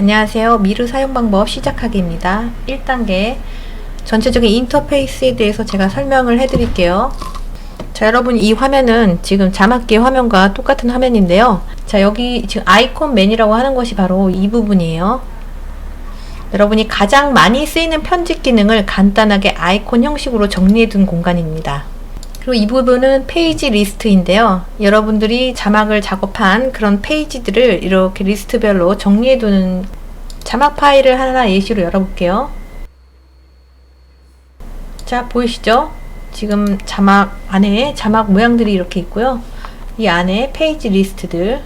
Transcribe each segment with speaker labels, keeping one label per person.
Speaker 1: 안녕하세요. 미르 사용 방법 시작하기입니다. 1단계 전체적인 인터페이스에 대해서 제가 설명을 해드릴게요. 자, 여러분 이 화면은 지금 자막기 화면과 똑같은 화면인데요. 자, 여기 지금 아이콘 맨이라고 하는 것이 바로 이 부분이에요. 여러분이 가장 많이 쓰이는 편집 기능을 간단하게 아이콘 형식으로 정리해 둔 공간입니다. 그리고 이 부분은 페이지 리스트인데요. 여러분들이 자막을 작업한 그런 페이지들을 이렇게 리스트별로 정리해 두는 자막 파일을 하나 예시로 열어볼게요. 자, 보이시죠? 지금 자막 안에 자막 모양들이 이렇게 있고요. 이 안에 페이지 리스트들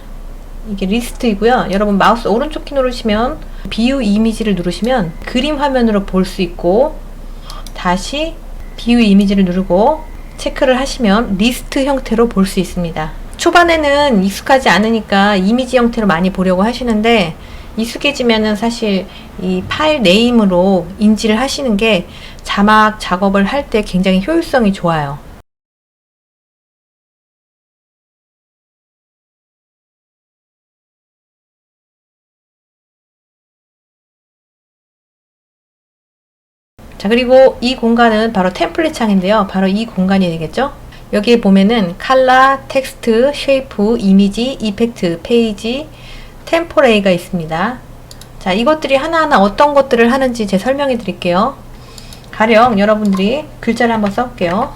Speaker 1: 이게 리스트이고요. 여러분 마우스 오른쪽 키 누르시면 비유 이미지를 누르시면 그림 화면으로 볼 수 있고 다시 비유 이미지를 누르고 체크를 하시면 리스트 형태로 볼 수 있습니다. 초반에는 익숙하지 않으니까 이미지 형태로 많이 보려고 하시는데 익숙해지면은 사실 이 파일 네임으로 인지를 하시는 게 자막 작업을 할 때 굉장히 효율성이 좋아요. 자, 그리고 이 공간은 바로 템플릿 창인데요. 바로 이 공간이 되겠죠? 여기에 보면은 칼라, 텍스트, 쉐이프, 이미지, 이펙트, 페이지, 템포레이가 있습니다. 자, 이것들이 하나하나 어떤 것들을 하는지 제 설명해 드릴게요. 가령 여러분들이 글자를 한번 써볼게요.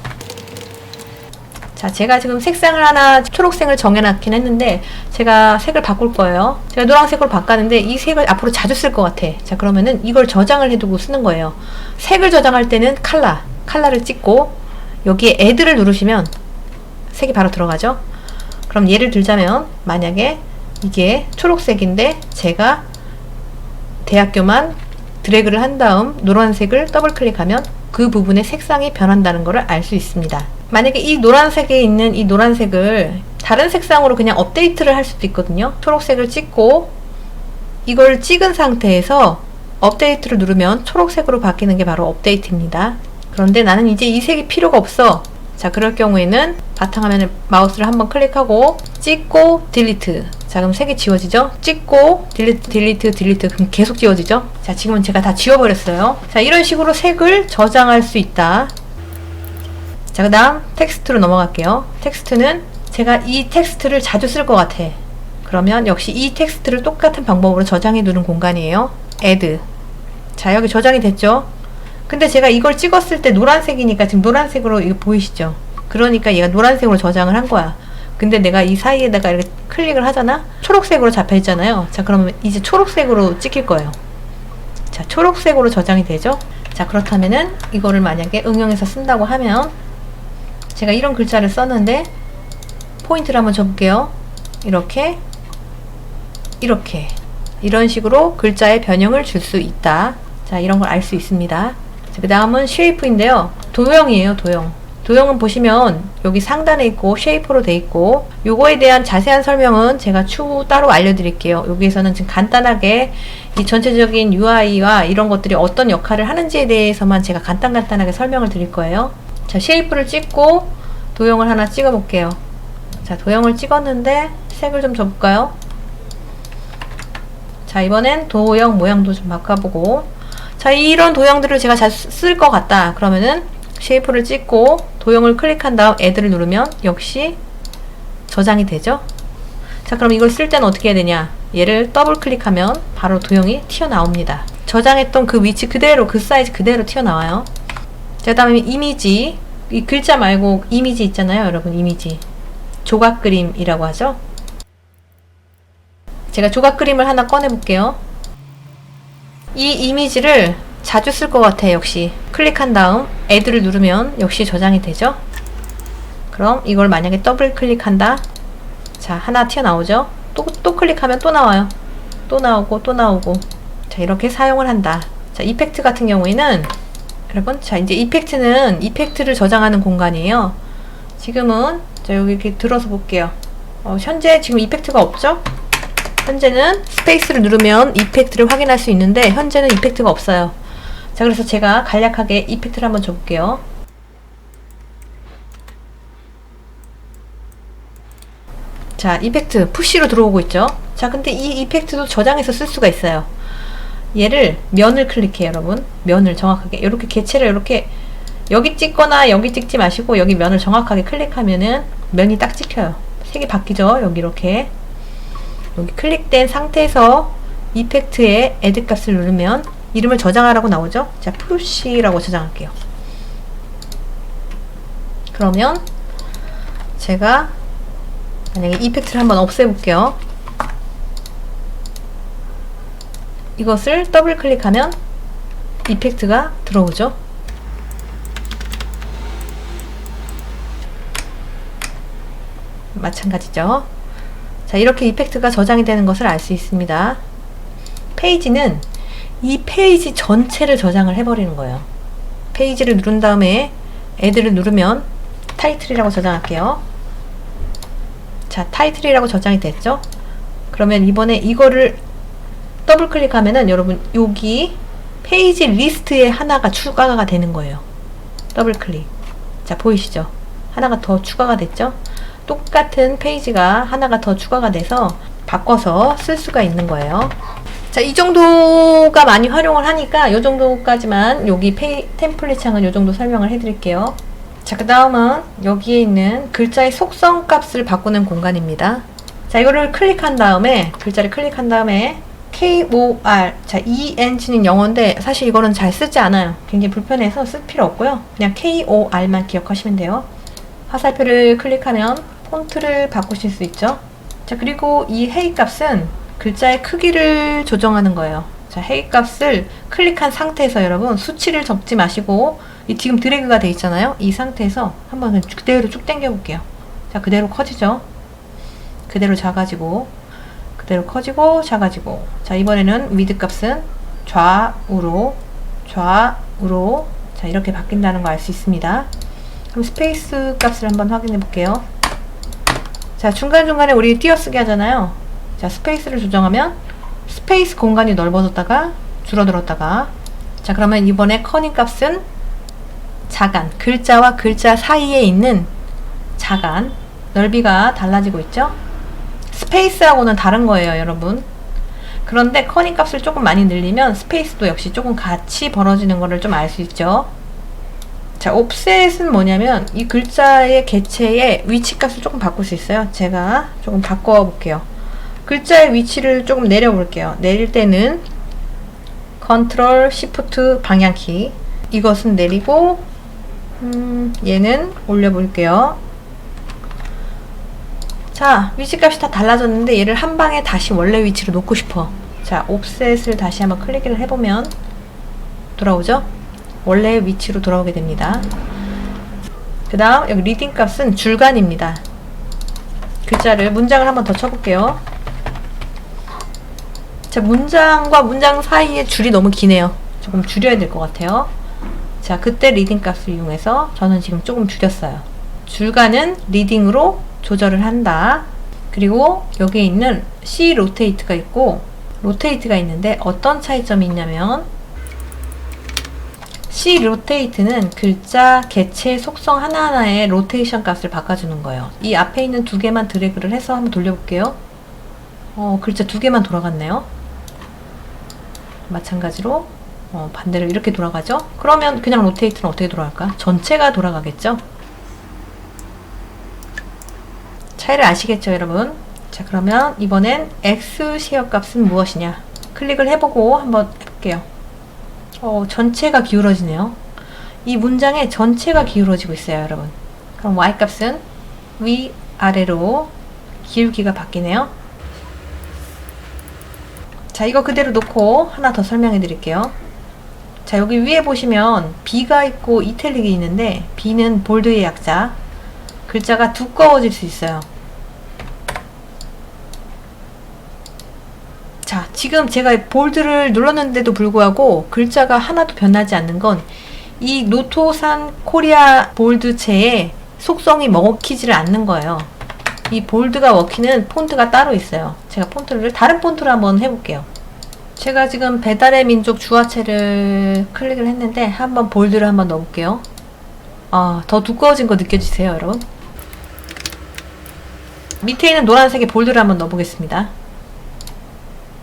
Speaker 1: 자, 제가 지금 색상을 하나 초록색을 정해놨긴 했는데 제가 색을 바꿀 거예요. 제가 노란색으로 바꿨는데 이 색을 앞으로 자주 쓸 것 같아. 자, 그러면은 이걸 저장을 해두고 쓰는 거예요. 색을 저장할 때는 칼라, 칼라를 찍고 여기에 애드를 누르시면 색이 바로 들어가죠. 그럼 예를 들자면 만약에 이게 초록색인데 제가 대학교만 드래그를 한 다음 노란색을 더블 클릭하면 그 부분의 색상이 변한다는 것을 알 수 있습니다. 만약에 이 노란색에 있는 이 노란색을 다른 색상으로 그냥 업데이트를 할 수도 있거든요. 초록색을 찍고 이걸 찍은 상태에서 업데이트를 누르면 초록색으로 바뀌는 게 바로 업데이트입니다. 그런데 나는 이제 이 색이 필요가 없어. 자, 그럴 경우에는 바탕화면에 마우스를 한번 클릭하고 찍고 딜리트. 자, 그럼 색이 지워지죠? 찍고 딜리트, 딜리트, 딜리트. 그럼 계속 지워지죠? 자, 지금은 제가 다 지워버렸어요. 자, 이런 식으로 색을 저장할 수 있다. 자, 그 다음 텍스트로 넘어갈게요. 텍스트는 제가 이 텍스트를 자주 쓸 것 같아. 그러면 역시 이 텍스트를 똑같은 방법으로 저장해 두는 공간이에요. add. 자, 여기 저장이 됐죠? 근데 제가 이걸 찍었을 때 노란색이니까 지금 노란색으로 이거 보이시죠? 그러니까 얘가 노란색으로 저장을 한 거야. 근데 내가 이 사이에다가 이렇게 클릭을 하잖아? 초록색으로 잡혀 있잖아요. 자, 그러면 이제 초록색으로 찍힐 거예요. 자, 초록색으로 저장이 되죠? 자, 그렇다면은 이거를 만약에 응용해서 쓴다고 하면 제가 이런 글자를 썼는데 포인트를 한번 줘볼게요. 이렇게 이렇게 이런 식으로 글자의 변형을 줄 수 있다. 자, 이런 걸 알 수 있습니다. 그 다음은 쉐이프인데요. 도형이에요, 도형. 도형은 보시면 여기 상단에 있고 쉐이프로 돼 있고 요거에 대한 자세한 설명은 제가 추후 따로 알려드릴게요. 여기에서는 지금 간단하게 이 전체적인 UI와 이런 것들이 어떤 역할을 하는지에 대해서만 제가 간단간단하게 설명을 드릴 거예요. 자, 쉐이프를 찍고 도형을 하나 찍어 볼게요. 자, 도형을 찍었는데 색을 좀 줘볼까요? 자, 이번엔 도형 모양도 좀 바꿔보고 자, 이런 도형들을 제가 잘 쓸 것 같다. 그러면은 쉐이프를 찍고 도형을 클릭한 다음 애들을 누르면 역시 저장이 되죠. 자, 그럼 이걸 쓸 때는 어떻게 해야 되냐? 얘를 더블 클릭하면 바로 도형이 튀어나옵니다. 저장했던 그 위치 그대로, 그 사이즈 그대로 튀어나와요. 자, 다음에 이미지. 이 글자 말고 이미지 있잖아요, 여러분. 이미지. 조각 그림이라고 하죠. 제가 조각 그림을 하나 꺼내 볼게요. 이 이미지를 자주 쓸 것 같아 역시 클릭한 다음 애드를 누르면 역시 저장이 되죠 그럼 이걸 만약에 더블 클릭한다 자 하나 튀어나오죠 또, 또 클릭하면 또 나와요 또 나오고 또 나오고 자 이렇게 사용을 한다 자 이펙트 같은 경우에는 여러분 자 이제 이펙트는 이펙트를 저장하는 공간이에요 지금은 자 여기 이렇게 들어서 볼게요 어, 현재 지금 이펙트가 없죠 현재는 스페이스를 누르면 이펙트를 확인할 수 있는데 현재는 이펙트가 없어요. 자 그래서 제가 간략하게 이펙트를 한번 줘볼게요. 자 이펙트 푸시로 들어오고 있죠. 자 근데 이 이펙트도 저장해서 쓸 수가 있어요. 얘를 면을 클릭해요, 여러분. 면을 정확하게. 이렇게 개체를 이렇게 여기 찍거나 여기 찍지 마시고 여기 면을 정확하게 클릭하면은 면이 딱 찍혀요. 색이 바뀌죠? 여기 이렇게. 여기 클릭된 상태에서 이펙트에 에드 값을 누르면 이름을 저장하라고 나오죠? 자, 푸시라고 저장할게요. 그러면 제가 만약에 이펙트를 한번 없애볼게요. 이것을 더블 클릭하면 이펙트가 들어오죠. 마찬가지죠. 자, 이렇게 이펙트가 저장이 되는 것을 알 수 있습니다. 페이지는 이 페이지 전체를 저장을 해버리는 거예요. 페이지를 누른 다음에 애들을 누르면 타이틀이라고 저장할게요. 자, 타이틀이라고 저장이 됐죠? 그러면 이번에 이거를 더블 클릭하면은 여러분 여기 페이지 리스트에 하나가 추가가 되는 거예요. 더블 클릭. 자, 보이시죠? 하나가 더 추가가 됐죠? 똑같은 페이지가 하나가 더 추가가 돼서 바꿔서 쓸 수가 있는 거예요. 자, 이 정도가 많이 활용을 하니까 이 정도까지만 여기 페이, 템플릿 창은 이 정도 설명을 해드릴게요. 자, 그 다음은 여기에 있는 글자의 속성 값을 바꾸는 공간입니다. 자, 이거를 클릭한 다음에, 글자를 클릭한 다음에, KOR. 자, ENG는 영어인데, 사실 이거는 잘 쓰지 않아요. 굉장히 불편해서 쓸 필요 없고요. 그냥 KOR만 기억하시면 돼요. 화살표를 클릭하면 폰트를 바꾸실 수 있죠. 자, 그리고 이 헤이 값은 글자의 크기를 조정하는 거예요. 자, 헤이 값을 클릭한 상태에서 여러분 수치를 적지 마시고 이 지금 드래그가 돼 있잖아요. 이 상태에서 한번 그대로 쭉 당겨 볼게요. 자, 그대로 커지죠. 그대로 작아지고 그대로 커지고 작아지고 자, 이번에는 위드 값은 좌우로 좌우로 자, 이렇게 바뀐다는 거 알 수 있습니다. 그럼 스페이스 값을 한번 확인해 볼게요. 자, 중간중간에 우리 띄어쓰기 하잖아요. 자, 스페이스를 조정하면 스페이스 공간이 넓어졌다가 줄어들었다가 자, 그러면 이번에 커닝 값은 자간, 글자와 글자 사이에 있는 자간, 넓이가 달라지고 있죠? 스페이스하고는 다른 거예요, 여러분. 그런데 커닝 값을 조금 많이 늘리면 스페이스도 역시 조금 같이 벌어지는 거를 좀알 수 있죠. 자, 옵셋은 뭐냐면 이 글자의 개체의 위치 값을 조금 바꿀 수 있어요. 제가 조금 바꿔 볼게요. 글자의 위치를 조금 내려 볼게요. 내릴 때는 컨트롤 시프트 방향키 이것은 내리고 음, 얘는 올려 볼게요. 자, 위치 값이 다 달라졌는데 얘를 한 방에 다시 원래 위치로 놓고 싶어. 자, 옵셋을 다시 한번 클릭을 해보면 돌아오죠? 원래 위치로 돌아오게 됩니다. 그 다음 여기 리딩 값은 줄간입니다. 글자를 문장을 한번 더 쳐볼게요. 자 문장과 문장 사이에 줄이 너무 기네요. 조금 줄여야 될 것 같아요. 자 그때 리딩 값을 이용해서 저는 지금 조금 줄였어요. 줄간은 리딩으로 조절을 한다. 그리고 여기에 있는 C 로테이트가 있고 로테이트가 있는데 어떤 차이점이 있냐면 C 로테이트는 글자 개체 속성 하나하나의 로테이션 값을 바꿔주는 거예요. 이 앞에 있는 두 개만 드래그를 해서 한번 돌려볼게요. 어, 글자 두 개만 돌아갔네요. 마찬가지로 어, 반대로 이렇게 돌아가죠. 그러면 그냥 로테이트는 어떻게 돌아갈까? 전체가 돌아가겠죠. 차이를 아시겠죠, 여러분? 자, 그러면 이번엔 X 쉐어 값은 무엇이냐? 클릭을 해보고 한번 해볼게요. 어, 전체가 기울어지네요. 이 문장의 전체가 기울어지고 있어요, 여러분. 그럼 y 값은 위, 아래로 기울기가 바뀌네요. 자, 이거 그대로 놓고 하나 더 설명해 드릴게요. 자, 여기 위에 보시면 B가 있고 이탈릭이 있는데 B는 볼드의 약자. 글자가 두꺼워질 수 있어요. 자, 지금 제가 볼드를 눌렀는데도 불구하고 글자가 하나도 변하지 않는 건 이 노토산 코리아 볼드체의 속성이 먹히지를 않는 거예요. 이 볼드가 먹히는 폰트가 따로 있어요. 제가 폰트를 다른 폰트로 한번 해볼게요. 제가 지금 배달의 민족 주화체를 클릭을 했는데 한번 볼드를 한번 넣어볼게요. 아, 더 두꺼워진 거 느껴지세요, 여러분? 밑에 있는 노란색의 볼드를 한번 넣어보겠습니다.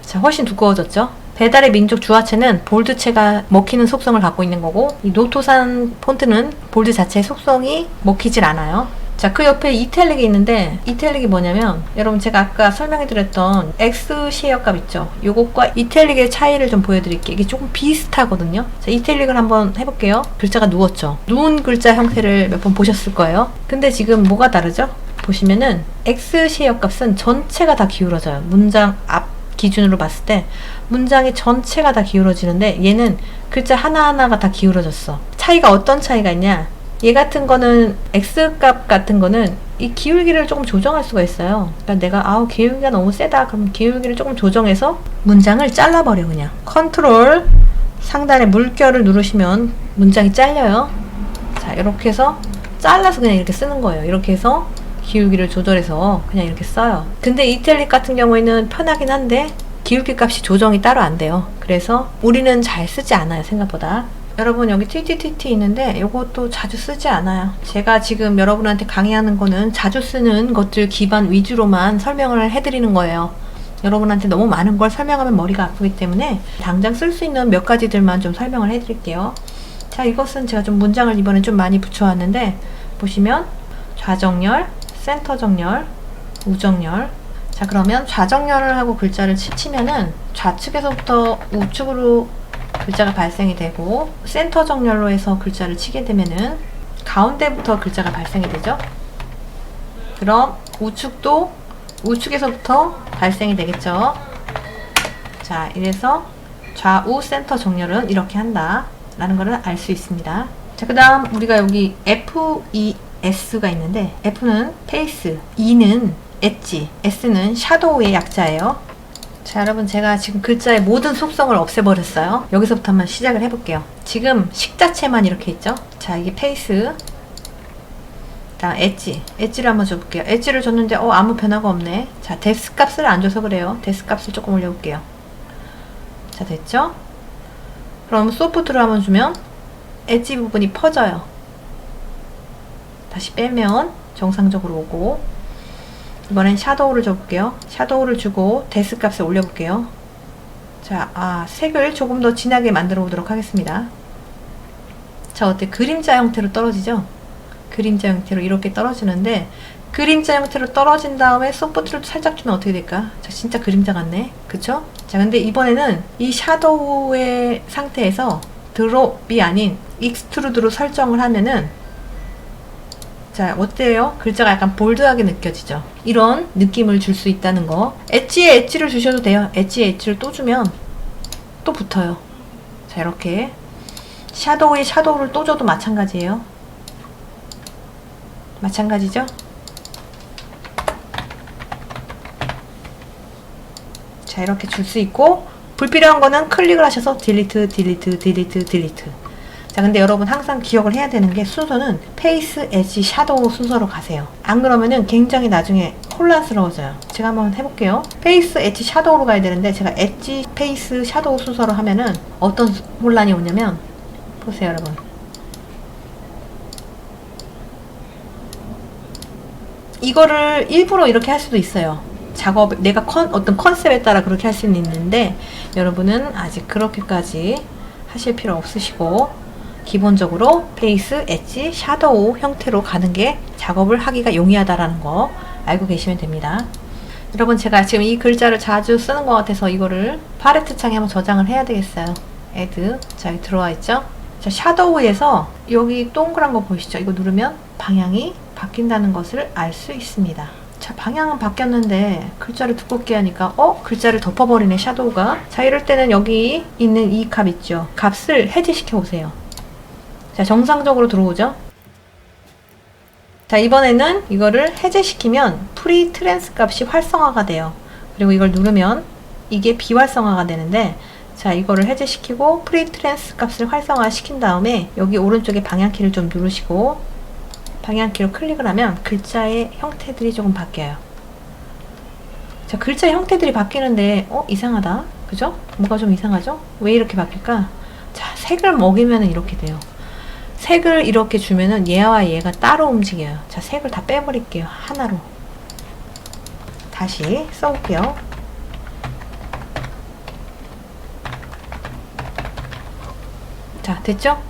Speaker 1: 자, 훨씬 두꺼워졌죠? 배달의 민족 주화체는 볼드체가 먹히는 속성을 갖고 있는 거고 이 노토산 폰트는 볼드 자체의 속성이 먹히질 않아요. 자, 그 옆에 이탈릭이 있는데 이탈릭이 뭐냐면 여러분 제가 아까 설명해 드렸던 X 시에어값 있죠. 요것과 이탈릭의 차이를 좀 보여 드릴게요. 이게 조금 비슷하거든요. 자, 이탈릭을 한번 해 볼게요. 글자가 누웠죠. 누운 글자 형태를 몇 번 보셨을 거예요. 근데 지금 뭐가 다르죠? 보시면은 X 시에어값은 전체가 다 기울어져요. 문장 앞 기준으로 봤을 때 문장의 전체가 다 기울어지는데 얘는 글자 하나하나가 다 기울어졌어. 차이가 어떤 차이가 있냐? 얘 같은 거는 X값 같은 거는 이 기울기를 조금 조정할 수가 있어요. 그러니까 내가 아우 기울기가 너무 세다. 그럼 기울기를 조금 조정해서 문장을 잘라버려 그냥. 컨트롤 상단에 물결을 누르시면 문장이 잘려요. 자 이렇게 해서 잘라서 그냥 이렇게 쓰는 거예요. 이렇게 해서 기울기를 조절해서 그냥 이렇게 써요. 근데 이탈릭 같은 경우에는 편하긴 한데 기울기 값이 조정이 따로 안 돼요. 그래서 우리는 잘 쓰지 않아요. 생각보다. 여러분 여기 TTTT 있는데 이것도 자주 쓰지 않아요. 제가 지금 여러분한테 강의하는 거는 자주 쓰는 것들 기반 위주로만 설명을 해드리는 거예요. 여러분한테 너무 많은 걸 설명하면 머리가 아프기 때문에 당장 쓸 수 있는 몇 가지들만 좀 설명을 해드릴게요. 자 이것은 제가 좀 문장을 이번에 좀 많이 붙여왔는데 보시면 좌정렬, 센터 정렬, 우정렬 자 그러면 좌정렬을 하고 글자를 치- 치면은 좌측에서부터 우측으로 글자가 발생이 되고 센터 정렬로 해서 글자를 치게 되면은 가운데부터 글자가 발생이 되죠. 그럼 우측도 우측에서부터 발생이 되겠죠. 자, 이래서 좌우 센터 정렬은 이렇게 한다. 라는 것을 알 수 있습니다. 자, 그 다음 우리가 여기 FES가 있는데 F는 페이스, E는 엣지, S는 샤도우의 약자예요. 자, 여러분 제가 지금 글자의 모든 속성을 없애버렸어요. 여기서부터 한번 시작을 해볼게요. 지금 식자체만 이렇게 있죠? 자, 이게 페이스. 다음 엣지. 엣지를 한번 줘볼게요. 엣지를 줬는데 어 아무 변화가 없네. 자, 데스 값을 안 줘서 그래요. 데스 값을 조금 올려볼게요. 자, 됐죠? 그럼 소프트를 한번 주면 엣지 부분이 퍼져요. 다시 빼면 정상적으로 오고 이번엔 샤도우를 줘볼게요. 샤도우를 주고 데스 값을 올려볼게요. 자, 아, 색을 조금 더 진하게 만들어 보도록 하겠습니다. 자, 어때? 그림자 형태로 떨어지죠? 그림자 형태로 이렇게 떨어지는데 그림자 형태로 떨어진 다음에 소프트를 살짝 주면 어떻게 될까? 자, 진짜 그림자 같네. 그쵸? 자, 근데 이번에는 이 샤도우의 상태에서 드롭이 아닌 익스트루드로 설정을 하면은 자, 어때요? 글자가 약간 볼드하게 느껴지죠? 이런 느낌을 줄 수 있다는 거. 엣지에 엣지를 주셔도 돼요. 엣지에 엣지를 또 주면 또 붙어요. 자, 이렇게. 샤도우에 샤도우를 또 줘도 마찬가지예요. 마찬가지죠? 자, 이렇게 줄 수 있고, 불필요한 거는 클릭을 하셔서 딜리트, 딜리트, 딜리트, 딜리트. 자, 근데 여러분 항상 기억을 해야 되는 게 순서는 페이스, 엣지, 샤도우 순서로 가세요. 안 그러면은 굉장히 나중에 혼란스러워져요. 제가 한번 해볼게요. 페이스, 엣지, 샤도우로 가야 되는데 제가 엣지, 페이스, 샤도우 순서로 하면은 어떤 혼란이 오냐면 보세요, 여러분. 이거를 일부러 이렇게 할 수도 있어요. 작업, 내가 컨, 어떤 컨셉에 따라 그렇게 할 수는 있는데, 여러분은 아직 그렇게까지 하실 필요 없으시고, 기본적으로 페이스, 엣지, 샤도우 형태로 가는 게 작업을 하기가 용이하다라는 거 알고 계시면 됩니다. 여러분, 제가 지금 이 글자를 자주 쓰는 것 같아서 이거를 팔레트 창에 한번 저장을 해야 되겠어요. 애드. 자, 여기 들어와 있죠? 자, 샤도우에서 여기 동그란 거 보이시죠? 이거 누르면 방향이 바뀐다는 것을 알 수 있습니다. 자, 방향은 바뀌었는데 글자를 두껍게 하니까 어? 글자를 덮어버리네, 샤도우가. 자, 이럴 때는 여기 있는 이 값 있죠? 값을 해제시켜 보세요. 자, 정상적으로 들어오죠? 자, 이번에는 이거를 해제시키면 프리 트랜스 값이 활성화가 돼요. 그리고 이걸 누르면 이게 비활성화가 되는데 자, 이거를 해제시키고 프리 트랜스 값을 활성화 시킨 다음에 여기 오른쪽에 방향키를 좀 누르시고 방향키로 클릭을 하면 글자의 형태들이 조금 바뀌어요. 자, 글자의 형태들이 바뀌는데 어, 이상하다. 그죠? 뭐가 좀 이상하죠? 왜 이렇게 바뀔까? 자, 색을 먹이면 이렇게 돼요. 색을 이렇게 주면은 얘와 얘가 따로 움직여요. 자, 색을 다 빼버릴게요. 하나로. 다시 써볼게요. 자, 됐죠?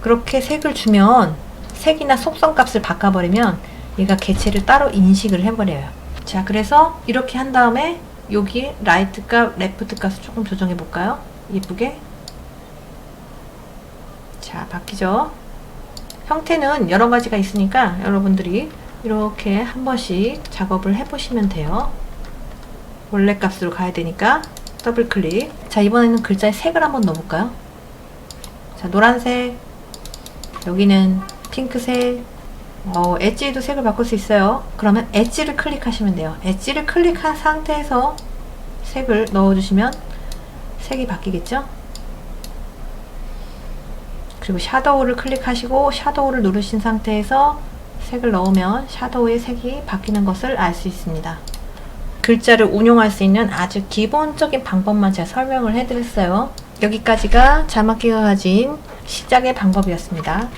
Speaker 1: 그렇게 색을 주면 색이나 속성 값을 바꿔버리면 얘가 개체를 따로 인식을 해버려요. 자, 그래서 이렇게 한 다음에 여기 라이트 값, 레프트 값을 조금 조정해 볼까요? 예쁘게. 자, 바뀌죠? 형태는 여러 가지가 있으니까 여러분들이 이렇게 한 번씩 작업을 해 보시면 돼요. 원래 값으로 가야 되니까 더블 클릭. 자, 이번에는 글자의 색을 한번 넣어볼까요? 자, 노란색. 여기는 핑크색. 어, 엣지도 색을 바꿀 수 있어요. 그러면 엣지를 클릭하시면 돼요. 엣지를 클릭한 상태에서 색을 넣어주시면 색이 바뀌겠죠? 그리고 샤도우를 클릭하시고 샤도우를 누르신 상태에서 색을 넣으면 샤도우의 색이 바뀌는 것을 알 수 있습니다. 글자를 운용할 수 있는 아주 기본적인 방법만 제가 설명을 해드렸어요. 여기까지가 자막기가 가진 시작의 방법이었습니다.